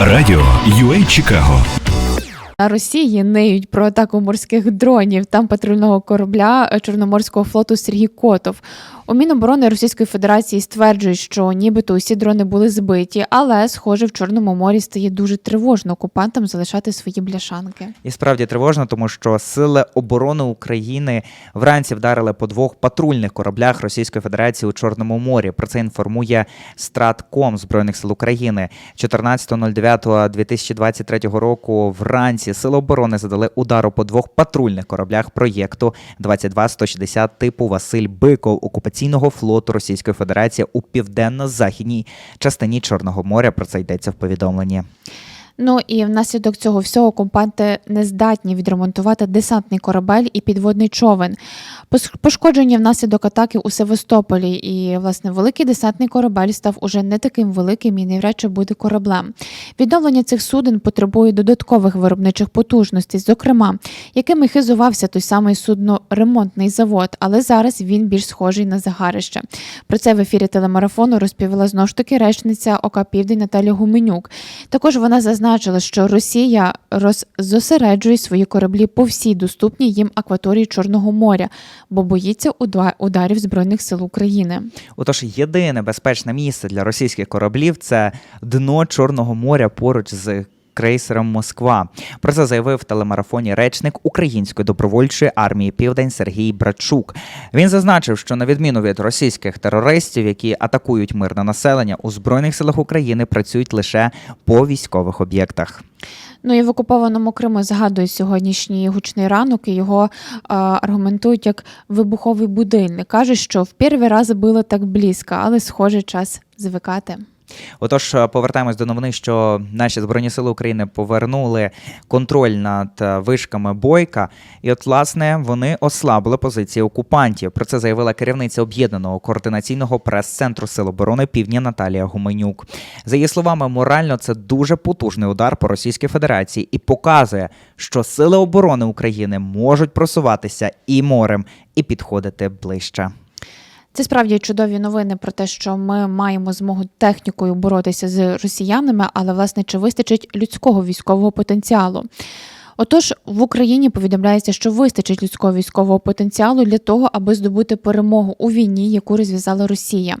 Радіо UA Чикаго Росії ниють про атаку морських дронів там патрульного корабля е, Чорноморського флоту Сергій Котов. У Міноборони Російської Федерації стверджують, що нібито усі дрони були збиті, але, схоже, в Чорному морі стає дуже тривожно окупантам залишати свої бляшанки. І справді тривожно, тому що сили оборони України вранці вдарили по двох патрульних кораблях Російської Федерації у Чорному морі. Про це інформує Стратком Збройних сил України. 14.09.2023 року вранці сили оборони задали удару по двох патрульних кораблях проєкту 22160 типу Василь Биков окупаційного флоту Російської Федерації у південно-західній частині Чорного моря. Про це йдеться в повідомленні. Ну і внаслідок цього всього окупанти не здатні відремонтувати десантний корабель і підводний човен. Пошкоджені внаслідок атаки у Севастополі, і власне великий десантний корабель став уже не таким великим і навряд чи буде кораблем. Відновлення цих суден потребує додаткових виробничих потужностей, зокрема, якими хизувався той самий судноремонтний завод, але зараз він більш схожий на загарище. Про це в ефірі телемарафону розповіла знову ж таки речниця ОК Південь Наталія Гуменюк. Також вона зазначила, що Росія роззосереджує свої кораблі по всій доступній їм акваторії Чорного моря, бо боїться ударів збройних сил України. Отож, єдине безпечне місце для російських кораблів це дно Чорного моря поруч з. Крейсером Москва про це заявив в телемарафоні речник Української добровольчої армії Південь Сергій Брачук. Він зазначив, що на відміну від російських терористів, які атакують мирне населення, у збройних силах України працюють лише по військових об'єктах. Ну і в окупованому Криму згадують сьогоднішній гучний ранок і його е, аргументують як вибуховий будильник. Кажуть, що в перший раз було так близько, але схоже час звикати. Отож, е, повертаємось до новини, що наші збройні сили України повернули контроль над е, вишками бойка, і от власне вони ослабили позиції окупантів. Про це заявила керівниця об'єднаного координаційного прес-центру Сил оборони Півдня Наталія Гуменюк. За її словами, морально це дуже потужний удар по Російській Федерації і показує, що сили оборони України можуть просуватися і морем, і підходити ближче. Це справді чудові новини про те, що ми маємо змогу технікою боротися з росіянами, але власне чи вистачить людського військового потенціалу? Отож, в Україні повідомляється, що вистачить людського військового потенціалу для того, аби здобути перемогу у війні, яку розв'язала Росія.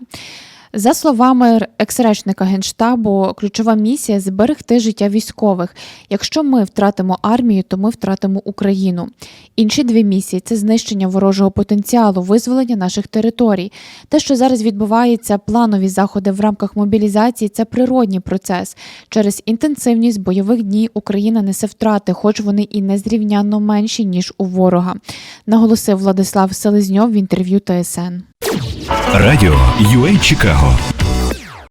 За словами екс-речника Генштабу, ключова місія зберегти життя військових. Якщо ми втратимо армію, то ми втратимо Україну. Інші дві місії це знищення ворожого потенціалу, визволення наших територій. Те, що зараз відбувається, планові заходи в рамках мобілізації це природній процес. Через інтенсивність бойових днів Україна несе втрати, хоч вони і незрівнянно менші ніж у ворога. Наголосив Владислав Селезньов в інтерв'ю ТСН. Радіо UA Чикаго